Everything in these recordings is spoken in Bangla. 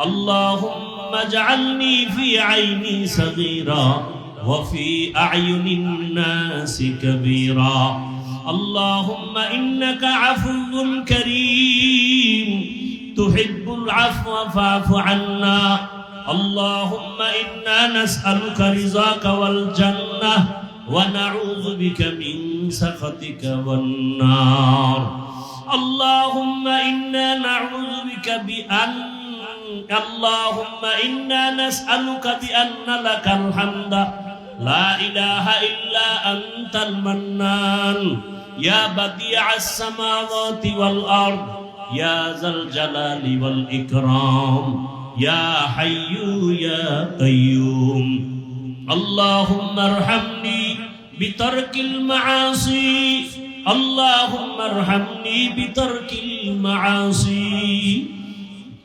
اللهم اجعلني في عيني صغيرا وفي أعين الناس كبيرا. اللهم إنك عفو كريم. تحب العفو فاعف عنا. اللهم إنا نسألك رضاك والجنة ونعوذ بك من سخطك والنار. اللهم إنا نعوذ بك بأن اللهم إنا نسألك بأن لك الحمد لا إله إلا أنت المنان يا بديع السماوات والأرض يا ذا الجلال والإكرام يا حي يا قيوم اللهم ارحمني بترك المعاصي اللهم ارحمني بترك المعاصي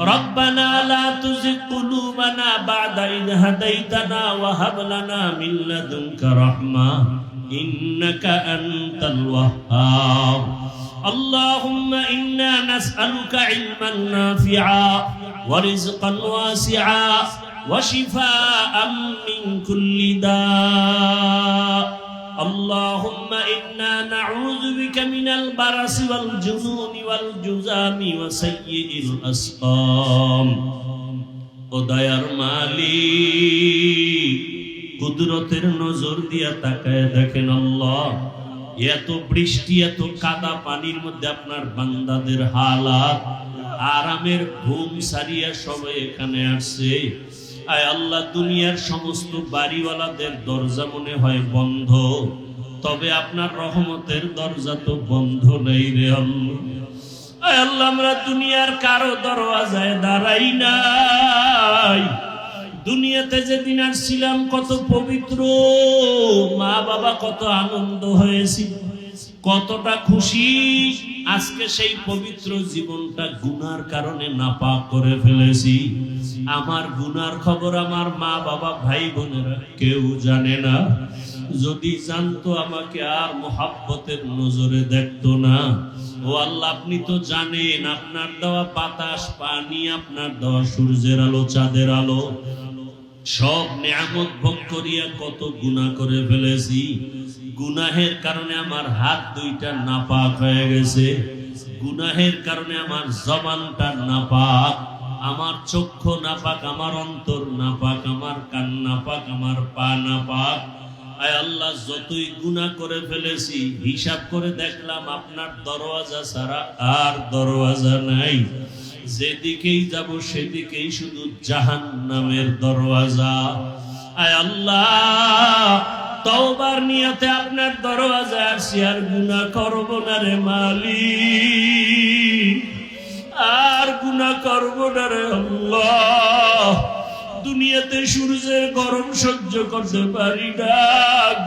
ربنا لا تزغ قلوبنا بعد إذ هديتنا وهب لنا من لدنك رحمة إنك أنت الوهاب. اللهم إنا نسألك علما نافعا ورزقا واسعا وشفاء من كل داء. اللهم إنا نعوذ بك من البرص والجنون والجزام وسيء الأسقام ودير মালিক কুদরতের নজর দিয়া তাকায় দেখেন আল্লাহ এত বৃষ্টি এত কাদা পানির মধ্যে আপনার বান্দাদের হালাত আরামের ঘুম সারিয়া সবাই এখানে আসছে আয় আল্লাহ, দুনিয়ার সমস্ত বাড়িওয়ালাদের দরজা মনে হয় বন্ধ। তবে আপনার রহমতের দরজা তো বন্ধ নেই রে আল্লাহ। আয় আল্লাহ, আমরা দুনিয়ার কারও দরওয়াজায় দাঁড়াই নাই। দুনিয়াতে যেদিন আসছিলাম কত পবিত্র মা বাবা কত আনন্দ হয়েছি কতটা খুশি? আজকে সেই পবিত্র জীবনটা গুনার কারণে নাপাক করে ফেলেছি। আমার গুনার খবর আমার মা, বাবা, ভাই, বোনেরা কেউ জানে না। যদি জানতো আমাকে আর মোহাব্বতের নজরে দেখতো না। ও আল্লাহ, আপনি তো জানেন, আপনার দেওয়া বাতাস, পানি, আপনার দেওয়া সূর্যের আলো, চাঁদের আলো, সব নিয়ামত ভোগ করিয়া কত গুনাহ করে ফেলেছি। গুনাহের কারণে আমার হাত দুইটা নাপাক হয়ে গেছে। গুনাহের কারণে আমার জবানটা নাপাক, আমার চক্ষু নাপাক, আমার অন্তর নাপাক, আমার কান নাপাক, আমার পা নাপাক। আয় আল্লাহ, যতই গুনাহ করে ফেলেছি, হিসাব করে দেখলাম আপনার দরওয়াজা ছাড়া আর দরওয়াজা নাই। যেদিকেই যাব সেদিকেই শুধু জাহান নামের দরওয়াজা। আয় আল্লাহ তওবার নিয়তে আপনার দরওয়াজা আসছি আর গুনাহ করব না রে মালিক। আর গুনাহ করব না রে আল্লাহ। দুনিয়াতে সূর্যের গরম সহ্য করতে পারি না।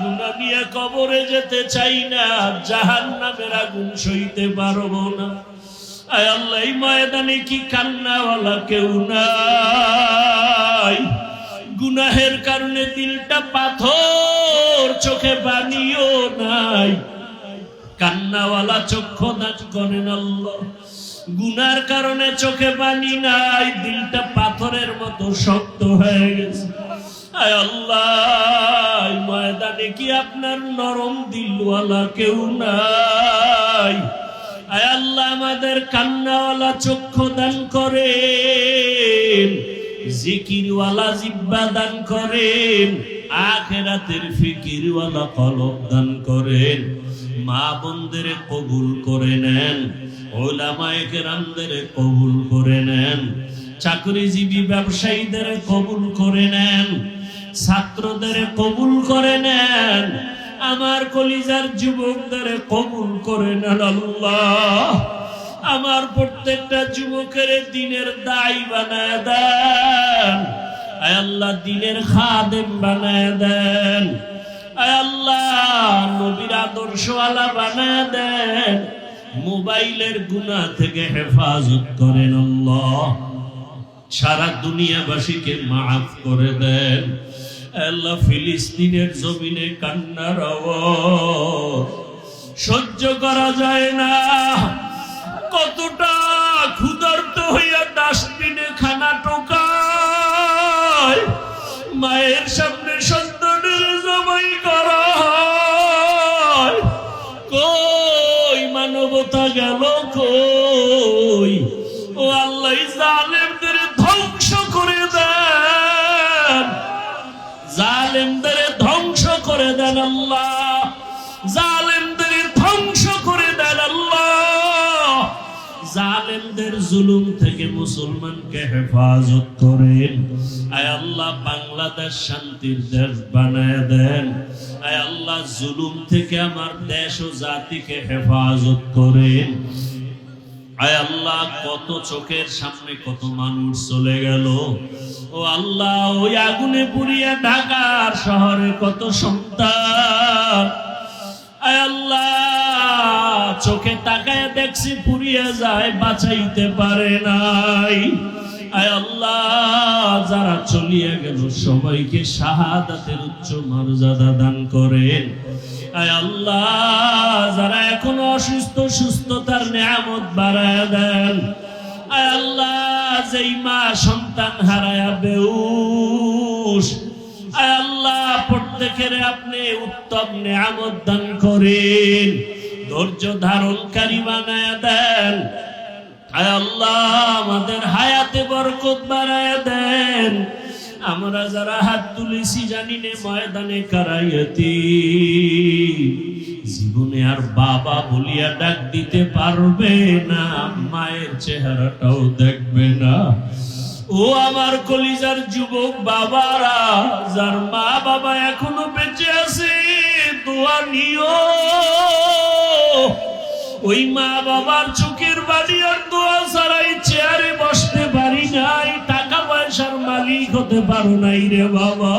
গুনাহ নিয়ে কবরে যেতে চাই না। জাহান নামের আগুন সইতে পারব না। আয় আল্লাহ ময়দানে কি কান্নাওয়ালা কেউ নাই? গুনাহের কারণে দিলটা পাথর। চোখে পানিও নাই। কান্নাওয়ালা চক্ষু দান করেন গুনার কারণে চোখে পানি নাই, দিলটা পাথরের মতো শক্ত হয়ে গেছে। ময়দানে কি আপনার নরম দিলওয়ালা কেউ নাই? আয় আল্লাহ, আমাদের কান্নাওয়ালা চক্ষু দান করেন, জিকিরওয়ালা জিব্বা দান করেন। আখেরাতের ফিকিরওয়ালা কলব দান করেন, মা বোনদের কবুল করে নেন, ওলামায়ে কেরামদের কবুল করে নেন, চাকরিজীবী ব্যবসায়ীদের কবুল করে নেন, ছাত্রদের কবুল করে নেন, আমার কলিজার যুবকদের কবুল করে নেন আল্লাহ। আমার প্রত্যেকটা যুবকের দিনের দায়ী বানায় দেন। আয় আল্লাহ দিনের খাদেম বানায় দেন। নবীর আদর্শওয়ালা বানায় দেন। মোবাইলের গুনাহ থেকে হেফাজত করেন আল্লাহ। সারা দুনিয়াবাসীকে মাফ করে দেন। আল্লাহ ফিলিস্তিনের জমিনে কান্নার সহ্য করা যায় না। কতটা ক্ষুধার্ত হইয়া ডাস্টবিনে খানা টোকায় মায়ের সামনে সন্তানের জুলুম থেকে মুসলমানকে হেফাজত করেন। আয় আল্লাহ, বাংলাদেশ শান্তির দেশ বানায় দেন। আয় আল্লাহ, জুলুম থেকে আমার দেশ ও জাতিকে হেফাজত করেন। আয় আল্লাহ, কত চোখের সামনে কত মানুষ চলে গেল। ও আল্লাহ, ওই আগুনে পুড়িয়া ঢাকার শহরে কত সন্তান। আয় আল্লাহ চোখে তাকায় দেখছি পুড়িয়া যায়, বাঁচাইতে পারে নাই। আয় আল্লাহ, যারা চলিয়া গেল, সবাইকে শাহাদাতের উচ্চ মর্যাদা দান করেন। আয় আল্লাহ, যারা এখনও অসুস্থ, সুস্থতার নিয়ামত বাড়ায় দেন। আয় আল্লাহ, যেই মা সন্তান হারায়া বেউস। আয় আল্লাহ, প্রত্যেকের আপনি উত্তম নিয়ামত দান করেন। ধৈর্য ধারণকারী বানায় দেন। আল্লাহ, আমাদের হায়াতে বরকত বাড়ায় দেন। আমরা যারা হাত তুলেছি জানি নে ময়দানে কারাইয়াতি। জীবনে আর বাবা বলিয়া ডাক দিতে পারবে না, মায়ের চেহারাটাও দেখবে না। ও আমার কলিজার যুবক বাবারা, যার মা বাবা এখনও বেঁচে আছে, দোয়া নিও। ওই মা বাবার চোখের বাড়ি আর দোয়া ছাড়াই চেয়ারে বসতে পারি নাই, টাকা পয়সার মালিক হতে পারো নাই রে বাবা।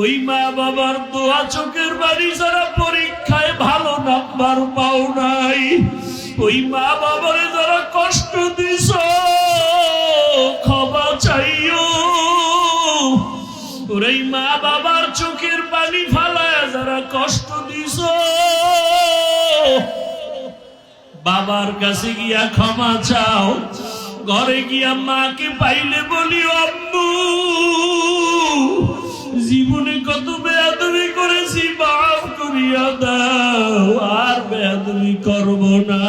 ওই মা বাবার দোয়া চোখের বাড়ি যারা পরীক্ষায় ভালো নাম্বার পাও নাই, ওই মা বাবারে যারা কষ্ট দিছ বাবার কাছে গিয়া ক্ষমা চাও, ঘরে গিয়া মাকে পাইলে বলি, আম্মু, জীবনে কত বেয়াদবি করেছি, মাফ করিয়া দাও, আর বেয়াদবি করব না।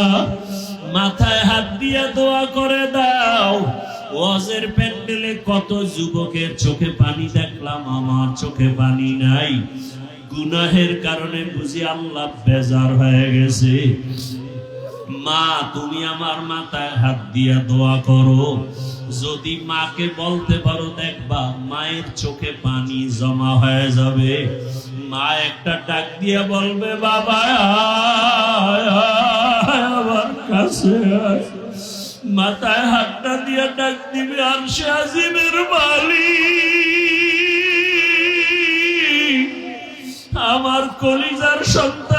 মাথায় হাত দিয়া দোয়া করে দাও। ওয়াজের প্যান্ডেলে কত যুবকের চোখে পানি দেখলাম, আমার চোখে পানি নাই। গুনাহের কারণে বুঝি আল্লাহ বেজার হয়ে গেছে। মা, তুমি আমার মাথায় হাত দিয়া দোয়া করো। যদি মাকে বলতে পারো, দেখবা মায়ের চোখে পানি জমা হয়ে যাবে। মা একটা ডাক দিয়া বলবে, বাবা, আমার কাছে মাথায় হাতটা দিয়া ডাক দিবে, আর সে আজিমের মালিক। আমার কলিজার সন্তান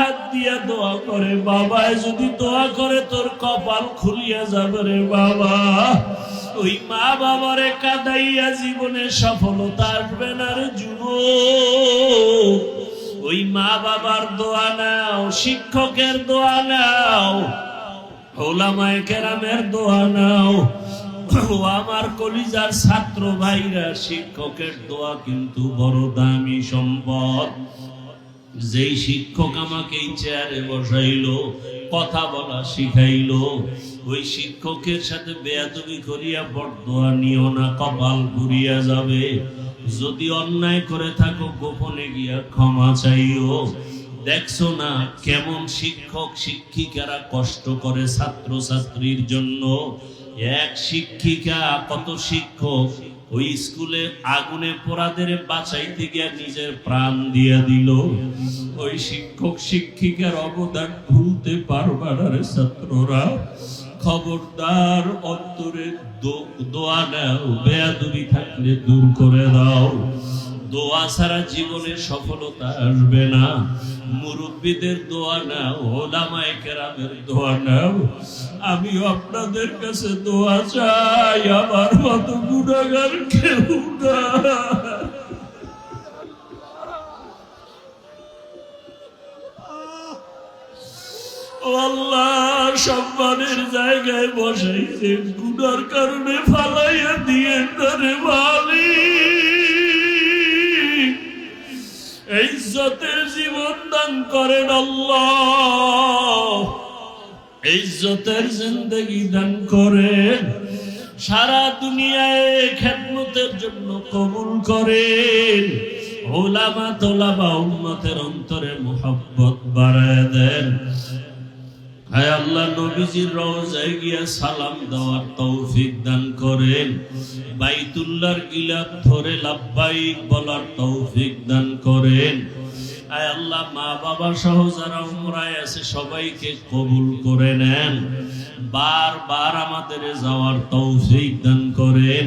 হাত দিয়া দোয়া করে বাবায় যদি দোয়া করে, তোর কপাল খুলিয়া যাবে রে বাবা। ওই মা বাবারে কাদাইয়া জীবনে সফলতা আসবে না রে যুবক। ওই মা বাবার দোয়া নাও, শিক্ষকের দোয়া নাও, ওলামায়ে কেরামের দোয়া নাও। আমার কলিজার ছাত্র ভাইরা, শিক্ষকের দোয়া কিন্তু বড় দামি সম্পদ। যেই শিক্ষক আমাকে এই চেয়ারে বসাইলো, কথা বলা শিখাইলো, ওই শিক্ষকের সাথে বেয়াদবি করিয়া বর্দোয়া নিও না, কপাল পুরিয়া যাবে। যদি অন্যায় করে থাকো, গোপনে গিয়া ক্ষমা চাইও। দেখছ না কেমন শিক্ষক, শিক্ষিকারা কষ্ট করে ছাত্র ছাত্রীর জন্য? এক শিক্ষিকা কত শিক্ষক? ওই স্কুলে আগুনে পোড়াদের বাঁচাইতে গিয়া নিজের প্রাণ দিয়া দিল। ওই শিক্ষক শিক্ষিকার অবদান ভুলতে বারবার আরে ছাত্ররা, খবরদার অন্তরে দোয়া নাও, বেয়াদুবি থাকলে দূর করে দাও। দোয়া ছাড়া জীবনে সফলতা আসবে না। মুরব্বীদের দোয়া না ওলামায়ে কেরামের দোয়া নাও। আমিও আপনাদের কাছে দোয়া চাই, আমার মতো গুণাগার কেউ না। সম্মানের জায়গায় বসাইছে গুনার কারণে ফালাইয়া দিয়ে তারে মালিক ইজ্জতের জীবন দান করেন আল্লাহ। ইজ্জতের জিন্দগি দান করেন। সারা দুনিয়ায় খেদমতের জন্য কবুল করেন। ওলামা তোলাবা উম্মতের অন্তরে মোহাব্বত বাড়ায় দেন। হায় আল্লাহ, নবীজির রওজায় গিয়া সালাম দেওয়ার তৌফিক দান করেন। বাইতুল্লাহর গিলাপ ধরে লাব্বাইক বলার তৌফিক দান করেন। আয় আল্লাহ, মা বাবা সহ যারা উমরায় আছে, সবাইকে কবুল করে নেন। বারবার আমাদের যাওয়ার তৌফিক দান করেন।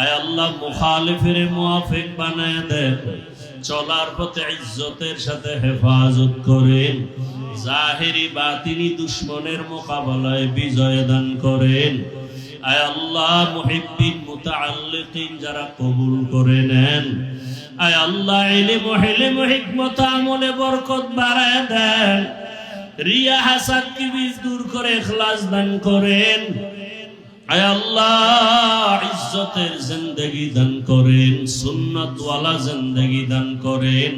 আয় আল্লাহ, মুখালিফের মুআফিক বানায় দেন। চলার পথে ইজ্জতের সাথে হেফাজত করেন। জাহেরি বা তিনি দুশ্মনের মোকাবেলায় বিজয় দান করেন। আয় আল্লাহ, মুহিব্বিন, মুতাআল্লিকিন যারা কবুল করে নেন। আয় আল্লাহ ইলম হিলম হিকমত আমলে বরকত বাড়ায় দেন। রিয়া হাসাদ কি বীজ দূর করে খ্লাস দান করেন? আয় আল্লাহ, ইজ্জতের জিন্দগি দান করেন, সুন্নতওয়ালা জিন্দগি দান করেন।